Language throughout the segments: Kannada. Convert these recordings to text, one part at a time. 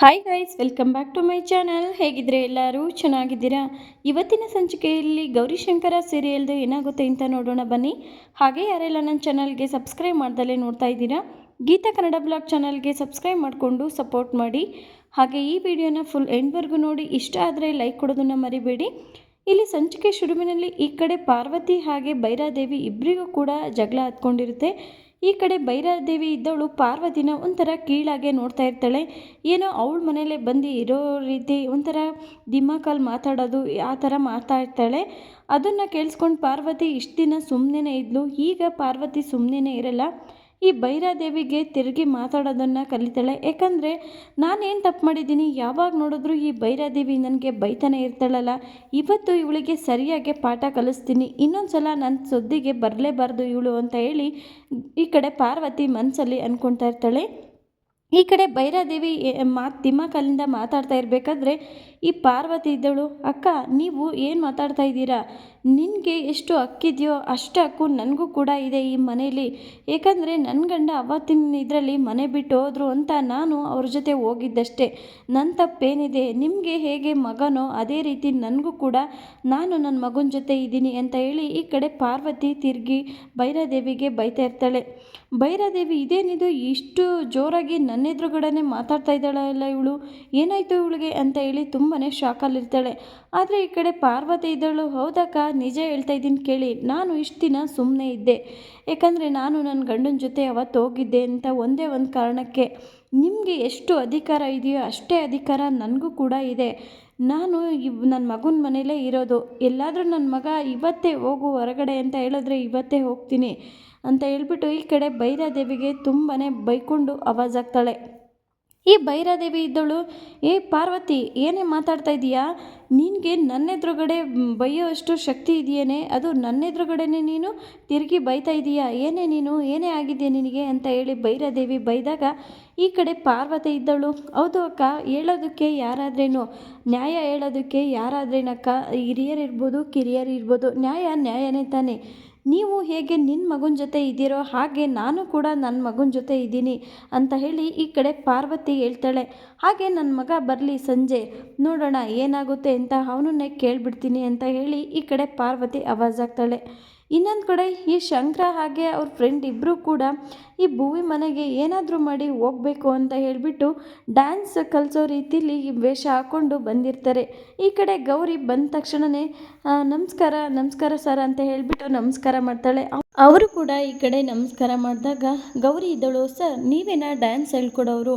Hi guys welcome back to my channel ಹೇಗಿದ್ರೆ ಎಲ್ಲರೂ ಚೆನ್ನಾಗಿದ್ದೀರಾ? ಇವತ್ತಿನ ಸಂಚಿಕೆಯಲ್ಲಿ ಗೌರಿಶಂಕರ ಸೀರಿಯಲ್ದು ಏನಾಗುತ್ತೆ ಅಂತ ನೋಡೋಣ ಬನ್ನಿ. ಹಾಗೆ ಯಾರೆಲ್ಲ ನನ್ನ ಚಾನಲ್ಗೆ ಸಬ್ಸ್ಕ್ರೈಬ್ ಮಾಡ್ದಲೇ ನೋಡ್ತಾ ಇದ್ದೀರಾ, ಗೀತಾ ಕನ್ನಡ ಬ್ಲಾಗ್ ಚಾನಲ್ಗೆ ಸಬ್ಸ್ಕ್ರೈಬ್ ಮಾಡಿಕೊಂಡು ಸಪೋರ್ಟ್ ಮಾಡಿ. ಹಾಗೆ ಈ ವಿಡಿಯೋನ ಫುಲ್ ಎಂಡ್ವರೆಗೂ ನೋಡಿ, ಇಷ್ಟ ಆದರೆ ಲೈಕ್ ಕೊಡೋದನ್ನು ಮರಿಬೇಡಿ. ಇಲ್ಲಿ ಸಂಚಿಕೆ ಶುರುವಿನಲ್ಲಿ ಈ ಕಡೆ ಪಾರ್ವತಿ ಹಾಗೆ ಬೈರಾದೇವಿ ಇಬ್ಬರಿಗೂ ಕೂಡ ಜಗಳ ಹತ್ಕೊಂಡಿರುತ್ತೆ ಈ ಕಡೆ ಭೈರಾದೇವಿ ಇದ್ದವಳು ಪಾರ್ವತಿನ ಒಂಥರ ಕೀಳಾಗೆ ನೋಡ್ತಾ ಇರ್ತಾಳೆ. ಏನೋ ಅವಳ ಮನೇಲೆ ಬಂದು ಇರೋ ರೀತಿ ಒಂಥರ ದಿಮಾಕಲ್ಲಿ ಮಾತಾಡೋದು ಆ ಥರ ಮಾತಾಡ್ತಾಳೆ ಅದನ್ನು ಕೇಳಿಸ್ಕೊಂಡು ಪಾರ್ವತಿ ಇಷ್ಟು ದಿನ ಸುಮ್ಮನೆ ಇದ್ಲು. ಈಗ ಪಾರ್ವತಿ ಸುಮ್ಮನೆ ಇರಲ್ಲ. ಈ ಭೈರಾದೇವಿಗೆ ತಿರುಗಿ ಮಾತಾಡೋದನ್ನು ಕಲಿತಾಳೆ. ಯಾಕಂದರೆ ನಾನೇನು ತಪ್ಪು ಮಾಡಿದ್ದೀನಿ? ಯಾವಾಗ ನೋಡಿದ್ರು ಈ ಭೈರಾದೇವಿ ನನಗೆ ಬೈತಾನೆ ಇರ್ತಾಳಲ್ಲ. ಇವತ್ತು ಇವಳಿಗೆ ಸರಿಯಾಗಿ ಪಾಠ ಕಲಿಸ್ತೀನಿ. ಇನ್ನೊಂದು ಸಲ ನನ್ನ ಸುದ್ದಿಗೆ ಬರಲೇಬಾರ್ದು ಇವಳು ಅಂತ ಹೇಳಿ ಈ ಕಡೆ ಪಾರ್ವತಿ ಮನಸ್ಸಲ್ಲಿ ಅಂದ್ಕೊಳ್ತಾ ಇರ್ತಾಳೆ. ಈ ಕಡೆ ಭೈರಾದೇವಿ ಮಾ ದಿಮಾಕಲ್ಲಿಂದ ಮಾತಾಡ್ತಾ ಇರಬೇಕಾದ್ರೆ, ಈ ಪಾರ್ವತಿ ಇದ್ದಳು. ಅಕ್ಕ, ನೀವು ಏನು ಮಾತಾಡ್ತಾ ಇದ್ದೀರಾ? ನಿನಗೆ ಎಷ್ಟು ಹಕ್ಕಿದೆಯೋ ಅಷ್ಟು ಹಕ್ಕು ನನಗೂ ಕೂಡ ಇದೆ ಈ ಮನೇಲಿ. ಏಕೆಂದರೆ ನನ್ನ ಗಂಡ ಅವತ್ತಿನ ಇದರಲ್ಲಿ ಮನೆ ಬಿಟ್ಟು ಹೋದರು ಅಂತ ನಾನು ಅವ್ರ ಜೊತೆ ಹೋಗಿದ್ದಷ್ಟೇ. ನನ್ನ ತಪ್ಪೇನಿದೆ? ನಿಮಗೆ ಹೇಗೆ ಮಗನೋ ಅದೇ ರೀತಿ ನನಗೂ ಕೂಡ ನಾನು ನನ್ನ ಮಗನ ಜೊತೆ ಇದ್ದೀನಿ ಅಂತ ಹೇಳಿ ಈ ಕಡೆ ಪಾರ್ವತಿ ತಿರುಗಿ ಭೈರಾದೇವಿಗೆ ಬೈತಾ ಇರ್ತಾಳೆ. ಭೈರಾದೇವಿ, ಇದೇನಿದು? ಇಷ್ಟು ಜೋರಾಗಿ ನನ್ನ ಮಾತಾಡ್ತಾ ಇದ್ದಾಳಲ್ಲ ಇವಳು? ಏನಾಯಿತು ಇವಳಿಗೆ ಅಂತ ಹೇಳಿ ತುಂಬಾ ಶಾಕಲ್ಲಿರ್ತಾಳೆ ಆದರೆ ಈ ಕಡೆ ಪಾರ್ವತಿ ಇದ್ದಳು. ಹೌದಕ್ಕ, ನಿಜ ಹೇಳ್ತಾ ಇದ್ದೀನಿ ಕೇಳಿ. ನಾನು ಇಷ್ಟು ದಿನ ಸುಮ್ಮನೆ ಇದ್ದೆ. ಯಾಕಂದರೆ ನಾನು ನನ್ನ ಗಂಡನ ಜೊತೆ ಅವತ್ತು ಹೋಗಿದ್ದೆ ಅಂತ ಒಂದೇ ಒಂದು ಕಾರಣಕ್ಕೆ. ನಿಮಗೆ ಎಷ್ಟು ಅಧಿಕಾರ ಇದೆಯೋ ಅಷ್ಟೇ ಅಧಿಕಾರ ನನಗೂ ಕೂಡ ಇದೆ. ನಾನು ಇವ್ ನನ್ನ ಮಗನ ಮನೇಲೇ ಇರೋದು. ಎಲ್ಲಾದರೂ ನನ್ನ ಮಗ ಇವತ್ತೇ ಹೋಗು ಹೊರಗಡೆ ಅಂತ ಹೇಳಿದ್ರೆ ಇವತ್ತೇ ಹೋಗ್ತೀನಿ ಅಂತ ಹೇಳ್ಬಿಟ್ಟು ಈ ಕಡೆ ಭೈರಾದೇವಿಗೆ ತುಂಬಾ ಬೈಕೊಂಡು ಆವಾಜಾಗ್ತಾಳೆ. ಈ ಭೈರಾದೇವಿ ಇದ್ದಳು. ಏ ಪಾರ್ವತಿ, ಏನೇ ಮಾತಾಡ್ತಾ ಇದೀಯಾ? ನಿನಗೆ ನನ್ನ ಎದುರುಗಡೆ ಬೈಯೋಷ್ಟು ಶಕ್ತಿ ಇದೆಯೇನೆ? ಅದು ನನ್ನ ಎದುರುಗಡೆನೆ ನೀನು ತಿರುಗಿ ಬೈತಾ ಇದೀಯಾ? ಏನೇ ನೀನು? ಏನೇ ಆಗಿದೆ ನಿನಗೆ? ಅಂತ ಹೇಳಿ ಭೈರಾದೇವಿ ಬೈದಾಗ ಈ ಕಡೆ ಪಾರ್ವತಿ ಇದ್ದಳು. ಹೌದು ಅಕ್ಕ, ಹೇಳೋದಕ್ಕೆ ಯಾರಾದ್ರೇನು? ನ್ಯಾಯ ಹೇಳೋದಕ್ಕೆ ಯಾರಾದ್ರೇನಕ್ಕ? ಹಿರಿಯರಿರ್ಬೋದು ಕಿರಿಯರು ಇರ್ಬೋದು ನ್ಯಾಯ ನ್ಯಾಯನೇ ತಾನೇ. ನೀವು ಹೇಗೆ ನಿನ್ನ ಮಗನ ಜೊತೆ ಇದ್ದೀರೋ ಹಾಗೆ ನಾನು ಕೂಡ ನನ್ನ ಮಗನ ಜೊತೆ ಇದ್ದೀನಿ ಅಂತ ಹೇಳಿ ಈ ಕಡೆ ಪಾರ್ವತಿ ಹೇಳ್ತಾಳೆ. ಹಾಗೆ ನನ್ನ ಮಗ ಬರಲಿ ಸಂಜೆ, ನೋಡೋಣ ಏನಾಗುತ್ತೆ ಅಂತ ಅವನನ್ನೇ ಕೇಳಿಬಿಡ್ತೀನಿ ಅಂತ ಹೇಳಿ ಈ ಕಡೆ ಪಾರ್ವತಿ ಆವಾಜಾಗ್ತಾಳೆ. ಇನ್ನೊಂದು ಕಡೆ ಈ ಶಂಕರ ಹಾಗೆ ಅವ್ರ ಫ್ರೆಂಡ್ ಇಬ್ಬರು ಕೂಡ ಈ ಭೂವಿ ಮನೆಗೆ ಏನಾದರೂ ಮಾಡಿ ಹೋಗಬೇಕು ಅಂತ ಹೇಳಿಬಿಟ್ಟು ಡ್ಯಾನ್ಸ್ ಕಲಿಸೋ ರೀತಿಲಿ ವೇಷ ಹಾಕ್ಕೊಂಡು ಬಂದಿರ್ತಾರೆ. ಈ ಕಡೆ ಗೌರಿ ಬಂದ ತಕ್ಷಣವೇ ನಮಸ್ಕಾರ ನಮಸ್ಕಾರ ಸರ್ ಅಂತ ಹೇಳಿಬಿಟ್ಟು ನಮಸ್ಕಾರ ಮಾಡ್ತಾಳೆ. ಅವರು ಕೂಡ ಈ ಕಡೆ ನಮಸ್ಕಾರ ಮಾಡಿದಾಗ, ಗೌರಿ ಇದ್ದಳು, ಸರ್, ನೀವೇನಾ ಡ್ಯಾನ್ಸ್ ಹೇಳ್ಕೊಡೋರು?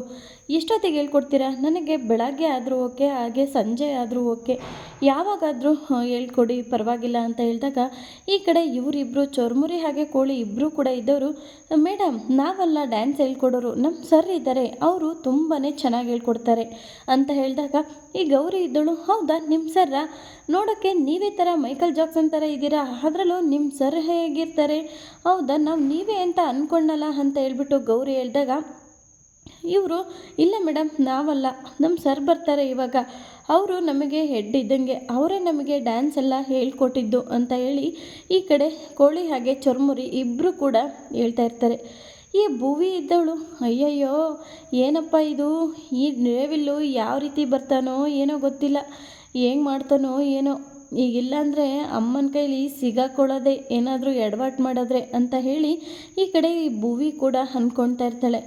ಎಷ್ಟೊತ್ತಿಗೆ ಹೇಳ್ಕೊಡ್ತೀರಾ? ನನಗೆ ಬೆಳಗ್ಗೆ ಆದರೂ ಓಕೆ, ಹಾಗೆ ಸಂಜೆ ಆದರೂ ಓಕೆ. ಯಾವಾಗಾದರೂ ಹೇಳ್ಕೊಡಿ, ಪರವಾಗಿಲ್ಲ ಅಂತ ಹೇಳಿದಾಗ, ಈ ಕಡೆ ಇವರಿಬ್ಬರು ಚೊರ್ಮುರಿ ಹಾಗೆ ಕೋಳಿ ಇಬ್ಬರು ಕೂಡ ಇದ್ದವರು ಮೇಡಮ್ ನಾವಲ್ಲ ಡ್ಯಾನ್ಸ್ ಹೇಳ್ಕೊಡೋರು. ನಮ್ಮ ಸರ್ ಇದ್ದಾರೆ. ಅವರು ತುಂಬಾ ಚೆನ್ನಾಗಿ ಹೇಳ್ಕೊಡ್ತಾರೆ. ಅಂತ ಹೇಳಿದಾಗ, ಈ ಗೌರಿ ಇದ್ದಳು? ಹೌದಾ? ನಿಮ್ಮ ಸರ್ರ ನೋಡೋಕ್ಕೆ ನೀವೇ ಥರ ಮೈಕಲ್ ಜಾಕ್ಸನ್ ಥರ ಇದ್ದೀರಾ? ಅದರಲ್ಲೂ ನಿಮ್ಮ ಸರ್ ಹೇಗಿರ್ತಾರೆ? ಹೌದಾ, ನಾವು ನೀವೇ ಅಂತ ಅಂದ್ಕೊಂಡಲ್ಲ ಅಂತ ಹೇಳ್ಬಿಟ್ಟು ಗೌರಿ ಹೇಳಿದಾಗ, ಇವರು, ಇಲ್ಲ ಮೇಡಮ್ ನಾವಲ್ಲ ನಮ್ಮ ಸರ್ ಬರ್ತಾರೆ ಇವಾಗ, ಅವರು ನಮಗೆ ಹೆಡ್ ಇದ್ದಂಗೆ, ಅವರೇ ನಮಗೆ ಡ್ಯಾನ್ಸ್ ಎಲ್ಲ ಹೇಳ್ಕೊಟ್ಟಿದ್ದು ಅಂತ ಹೇಳಿ, ಈ ಕಡೆ ಕೋಳಿ ಹಾಗೆ ಚೊರ್ಮುರಿ ಇಬ್ಬರು ಕೂಡ ಹೇಳ್ತಾ ಇರ್ತಾರೆ. ಈ ಭೂವಿ ಇದ್ದವಳು, ಅಯ್ಯಯ್ಯೋ, ಏನಪ್ಪ ಇದು, ಈ ರೇವಿಲ್ಲು ಯಾವ ರೀತಿ ಬರ್ತಾನೋ ಏನೋ ಗೊತ್ತಿಲ್ಲ ಹೆಂಗೆ ಮಾಡ್ತಾನೋ ಏನೋ ಈಗಿಲ್ಲ ಅಂದರೆ ಅಮ್ಮನ ಕೈಲಿ ಸಿಗಾಕೊಳ್ಳೋದೆ ಏನಾದರೂ ಎಡವಾಟ್ ಮಾಡಿದ್ರೆ ಅಂತ ಹೇಳಿ ಈ ಕಡೆ ಈ ಭೂವಿ ಕೂಡ ಅಂದ್ಕೊಳ್ತಾ ಇರ್ತಾಳೆ.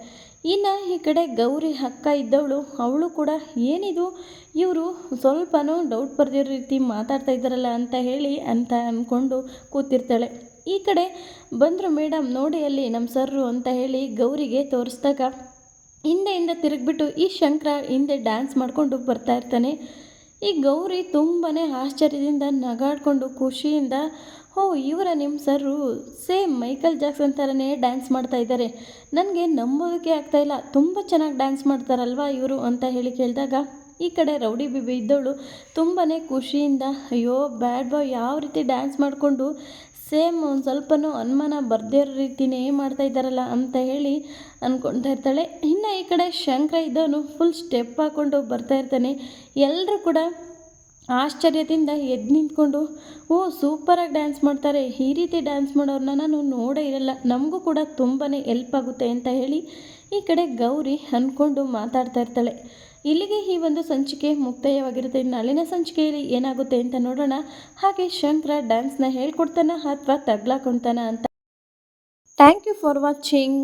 ಇನ್ನು ಈ ಕಡೆ ಗೌರಿ ಅಕ್ಕ ಇದ್ದವಳು, ಅವಳು ಕೂಡ ಏನಿದು? ಇವರು ಸ್ವಲ್ಪನೂ ಡೌಟ್ ಬರ್ದಿರೋ ರೀತಿ ಮಾತಾಡ್ತಾ ಇದ್ದಾರಲ್ಲ ಅಂತ ಹೇಳಿ ಅಂತ ಅಂದ್ಕೊಂಡು ಕೂತಿರ್ತಾಳೆ. ಈ ಕಡೆ ಬಂದರು ಮೇಡಮ್ ನೋಡಿ ಅಲ್ಲಿ ನಮ್ಮ ಸರ್ರು ಅಂತ ಹೇಳಿ ಗೌರಿಗೆ ತೋರಿಸ್ದಾಗ ಹಿಂದೆಯಿಂದ ತಿರುಗಿಬಿಟ್ಟು ಈ ಶಂಕರ ಹಿಂದೆ ಡ್ಯಾನ್ಸ್ ಮಾಡಿಕೊಂಡು ಬರ್ತಾ ಇರ್ತಾನೆ. ಈ ಗೌರಿ ತುಂಬಾ ಆಶ್ಚರ್ಯದಿಂದ ನಗಾಡ್ಕೊಂಡು ಖುಷಿಯಿಂದ ಓ ಇವರ ನಿಮ್ಮ ಸರ್ರು ಸೇಮ್ ಮೈಕಲ್ ಜಾಕ್ಸನ್ ಥರನೇ ಡ್ಯಾನ್ಸ್ ಮಾಡ್ತಾ ಇದ್ದಾರೆ. ನನಗೆ ನಂಬೋದಕ್ಕೆ ಆಗ್ತಾಯಿಲ್ಲ ತುಂಬ ಚೆನ್ನಾಗಿ ಡ್ಯಾನ್ಸ್ ಮಾಡ್ತಾರಲ್ವಾ ಇವರು? ಅಂತ ಹೇಳಿ ಕೇಳಿದಾಗ, ಈ ಕಡೆ ರೌಡಿ ಬಿಬಿ ಇದ್ದವಳು ತುಂಬಾ ಖುಷಿಯಿಂದ, ಅಯ್ಯೋ, ಬ್ಯಾಡ್ ಬಾಯ್, ಯಾವ ರೀತಿ ಡ್ಯಾನ್ಸ್ ಮಾಡಿಕೊಂಡು ಸೇಮ್ ಒಂದು ಸ್ವಲ್ಪನೂ ಅನುಮಾನ ಬರ್ದಿರೋ ರೀತಿನೇ ಮಾಡ್ತಾ ಇದ್ದಾರಲ್ಲ ಅಂತ ಹೇಳಿ ಅಂದ್ಕೊಳ್ತಾ ಇರ್ತಾಳೆ. ಇನ್ನು ಈ ಕಡೆ ಶಂಕರ ಇದ್ದವನು ಫುಲ್ ಸ್ಟೆಪ್ ಹಾಕ್ಕೊಂಡು ಬರ್ತಾ ಇರ್ತಾನೆ. ಎಲ್ಲರೂ ಕೂಡ ಆಶ್ಚರ್ಯದಿಂದ ಎದ್ದು ನಿಂತ್ಕೊಂಡು, ಓ ಸೂಪರಾಗಿ ಡ್ಯಾನ್ಸ್ ಮಾಡ್ತಾರೆ. ಈ ರೀತಿ ಡ್ಯಾನ್ಸ್ ಮಾಡೋರನ್ನ ನಾನು ನೋಡೇ ಇರಲ್ಲ. ನಮಗೂ ಕೂಡ ತುಂಬಾ ಎಲ್ಪ್ ಆಗುತ್ತೆ, ಅಂತ ಹೇಳಿ ಈ ಕಡೆ ಗೌರಿ ಅಂದ್ಕೊಂಡು ಮಾತಾಡ್ತಾ ಇರ್ತಾಳೆ. ಇಲ್ಲಿಗೆ ಈ ಒಂದು ಸಂಚಿಕೆ ಮುಕ್ತಾಯವಾಗಿರುತ್ತೆ. ನಾಳಿನ ಸಂಚಿಕೆಯಲ್ಲಿ ಏನಾಗುತ್ತೆ ಅಂತ ನೋಡೋಣ. ಹಾಗೆ ಶಂಕರ ಡ್ಯಾನ್ಸ್ನ ಹೇಳ್ಕೊಡ್ತಾನ ಅಥವಾ ತಗ್ಲಾಕೊಂತಾನ ಅಂತ. Thank you for watching.